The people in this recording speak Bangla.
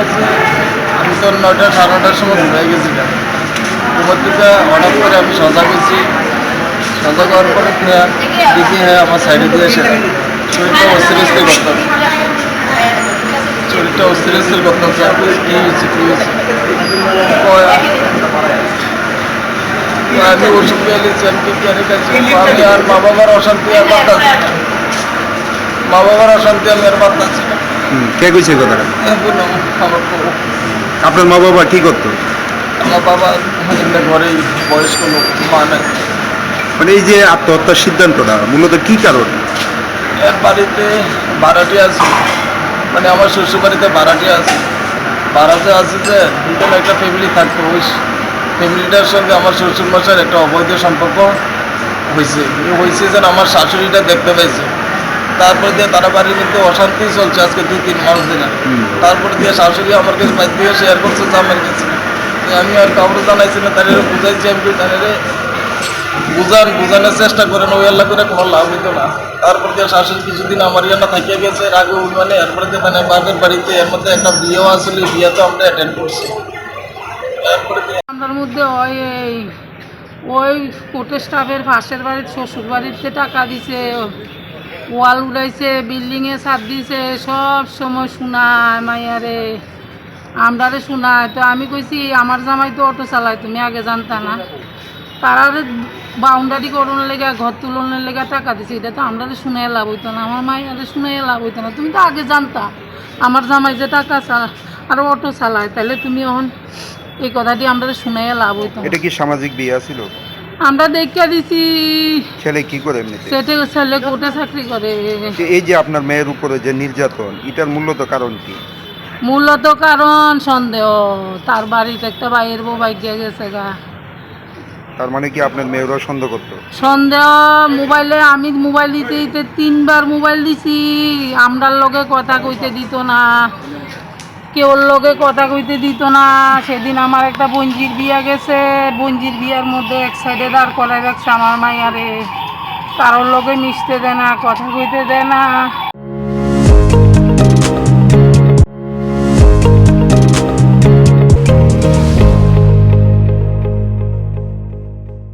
হয়েছে আমি তো নয়টা সাড়ে নটার সময় ঘুরে গেছিলাম। ঘুমার থেকে হঠাৎ করে আমি সজাগ হয়েছি সজাগ হওয়ার পরে দেখি হ্যাঁ আমার সাইডে দিয়ে এসে শরীরটা অস্থির অস্থির করতাম শরীরটা অস্থির অস্থির করতাম স্যার কী হয়েছে কী হয়েছে। আমি ওষুধ পেয়ে গেছি আমি কি কেন খাইছি? আমি আর মা বাবার অশান্তি আর না মা বাবার অশান্তি আমি আর হুম, কে কইছে কথাটা? আপনার মা বাবা কি করতো? আমার বাবা ঘরেই বয়স্ক লোক মা নাই মানে এই যে আত্মহত্যার সিদ্ধান্তটা, মূলত কি কারণ? এর বাড়িতে ভাড়াটি আছে। মানে আমার শ্বশুর বাড়িতে ভাড়াটি আছে ভাড়াতে আছে যে দুজন একটা ফ্যামিলি থাকতো, ওই ফ্যামিলিটার সঙ্গে আমার শ্বশুর মশাইয়ের একটা অবৈধ সম্পর্ক হয়েছে হয়েছে যেন আমার শাশুড়িটা দেখতে পেয়েছে তারপর দিয়ে তারা বাড়ির মধ্যে অশান্তি চলছে আজকে দুই তিন মাস দিন। তারপর দিয়ে শাশুড়ি আমার কাছে বাইর দিয়ে শেয়ার করছে যে আমার কাছে। তো আমি আর কাউকে জানাইছি না তাদের বুঝাইছি আমি কি তাদের বুঝান বুঝানোর চেষ্টা করেন ওই আল্লাহ করে কোনো লাভ হইতো না। তারপর দিয়ে শাশুড়ি কিছুদিন আমার ইয়ানা থাকিয়ে গেছে এর আগে মানে এরপরে দিয়ে মানে বাপের বাড়িতে এর মধ্যে একটা বিয়েও আসলে বিয়ে তো আমরা অ্যাটেন্ড করছি। আমার মধ্যে ওই এই ওই কোর্টের স্টাফের পাশের বাড়ির শ্বশুর বাড়িতে টাকা দিছে। ওয়াল উড়াইছে বিল্ডিংয়ে ছাদ দিছে, সব সময় শোনায় মাইয়ারে। আমরারে শোনায় তো আমি কইছি, আমার জামাই তো অটো চালায়, তুমি আগে জানতা না? তারারে বাউন্ডারি করোনার লেগে, ঘর তুলনের লেগে টাকা দিছে। এটা তো আমরা শুনে লাভ হইতো না। আমার মাইয়ারে শুনে লাভ হইতো না। তুমি তো আগে জানতা। আমার জামাই যে টাকা চালা আর অটো চালায় তাহলে তুমি এখন এই কথাটি আমরা শুনে লাভ হইতো এটা কি সামাজিক বিয়ে ছিল? আমরা দেখিয়া দিছি ছেলে কি করে এমনিতে? সেটে ছেলে কোর্টে চাকরি করে। এই যে আপনার মেয়ের উপরে যে নির্যাতন এটার মূলত কারণ কি? মূলত কারণ সন্দেহ। তার বাড়িতে একটা বাইরের বউ বাইকে গেছে গা। তার মানে কি আপনার মেয়েরও সন্দেহ করতো? সন্দেহ মোবাইলে আমি মোবাইল দিতে দিতে তিনবার মোবাইল দিছি। আমরার লগে কথা কইতে দিত না। কেউর লোকে কথা কইতে দিত না। সেদিন আমার একটা বঞ্জির বিয়া গেছে। বঞ্জির বিয়ার মধ্যে এক সাইডে দাঁড় করাই রাখছে আমার মাইয়ারে। কারোর লোকে মিশতে দেয় না, কথা কইতে দেয় না।